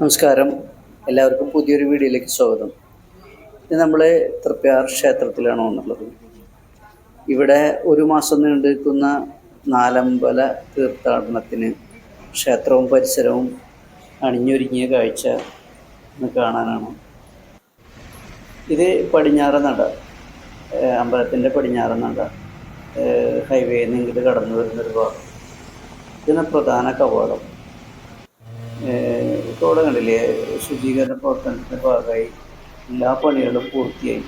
നമസ്കാരം. എല്ലാവർക്കും പുതിയൊരു വീഡിയോയിലേക്ക് സ്വാഗതം. ഇത് നമ്മൾ തൃപ്പയാർ ക്ഷേത്രത്തിലാണ് വന്നുള്ളത് ഇവിടെ ഒരു മാസം നീണ്ടു നിൽക്കുന്ന നാലമ്പല തീർത്ഥാടനത്തിന് ക്ഷേത്രവും പരിസരവും അണിഞ്ഞൊരുങ്ങിയ കാഴ്ച ഇന്ന് കാണാനാണ്. ഇത് പടിഞ്ഞാറ നട അമ്പലത്തിന്റെ പടിഞ്ഞാറ നട ഹൈവേ ഇങ്ങോട്ട് കടന്നു വരുന്നൊരു ഭാഗം. ഇതിന് പ്രധാന കവാടം. കണ്ടില്ലേ ശുചീകരണ പ്രവർത്തനത്തിന്റെ ഭാഗമായി എല്ലാ പണികളും പൂർത്തിയായി.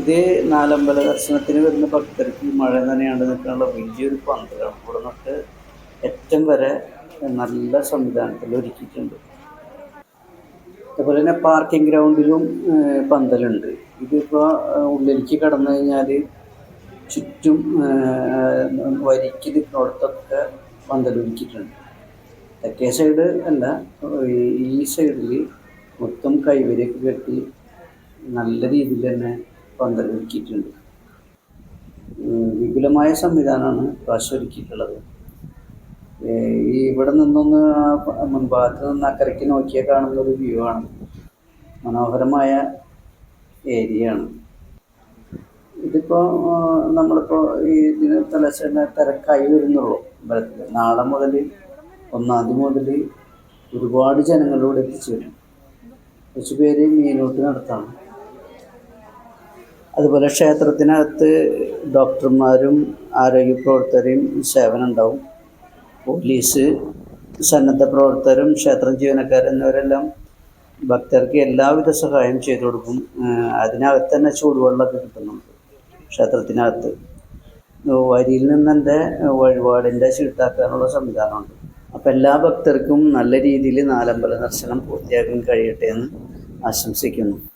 ഇത് നാലമ്പല ദർശനത്തിന് വരുന്ന ഭക്തർക്ക് മഴ നനയാണ്ട് നിൽക്കാനുള്ള വലിയൊരു പന്തലാണ് ഇവിടെ നിന്നിട്ട് ഏറ്റവും വരെ നല്ല സംവിധാനത്തിൽ ഒരുക്കിയിട്ടുണ്ട്. അതുപോലെ തന്നെ പാർക്കിംഗ് ഗ്രൗണ്ടിലും പന്തലുണ്ട്. ഇതിപ്പോൾ ഉള്ളിലേക്ക് കടന്നു കഴിഞ്ഞാൽ ചുറ്റും വരിക്ക് നിൽക്കുന്നിടത്തൊക്കെ പന്തലൊരുക്കിയിട്ടുണ്ട് തെക്കേ സൈഡ് അല്ല ഈ- സൈഡിൽ മൊത്തം കൈവരിയൊക്കെ കെട്ടി നല്ല രീതിയിൽ തന്നെ പന്തലൊരുക്കിയിട്ടുണ്ട് വിപുലമായ സംവിധാനമാണ് പ്രാവശ്യം ഒരുക്കിയിട്ടുള്ളത്. ഈ ഇവിടെ നിന്നൊന്ന് ആ മുൻഭാഗത്ത് നിന്ന് അക്കരയ്ക്ക് നോക്കിയാൽ കാണുന്ന ഒരു വ്യൂ ആണ്. മനോഹരമായ ഏരിയ ആണ് ഇതിപ്പോൾ നമ്മളിപ്പോൾ ഇതിന് തലശ്ശേരി തിരക്കായി വരുന്നുള്ളൂ. നാളെ മുതൽ ഒന്നാം അത് മുതൽ ഒരുപാട് ജനങ്ങളിലൂടെ എത്തിച്ചേരും കുറച്ച് പേര് മീനോട്ട് നടത്താം. അതുപോലെ ക്ഷേത്രത്തിനകത്ത് ഡോക്ടർമാരും ആരോഗ്യ പ്രവർത്തകരും സേവനം ഉണ്ടാവും. പോലീസ് സന്നദ്ധ പ്രവർത്തകരും ക്ഷേത്ര ജീവനക്കാരും എന്നിവരെല്ലാം ഭക്തർക്ക് എല്ലാവിധ സഹായം ചെയ്തു കൊടുക്കും. അതിനകത്ത് തന്നെ ചൂടുവെള്ളമൊക്കെ കിട്ടുന്നുണ്ട് ക്ഷേത്രത്തിനകത്ത്. വരിയിൽ നിന്ന് വഴിപാടിന്റെ ചീട്ടാക്കാനുള്ള സംവിധാനമുണ്ട്. അപ്പം എല്ലാ ഭക്തർക്കും നല്ല രീതിയിൽ നാലമ്പല ദർശനം പൂർത്തിയാക്കാൻ കഴിയട്ടെ എന്ന് ആശംസിക്കുന്നു.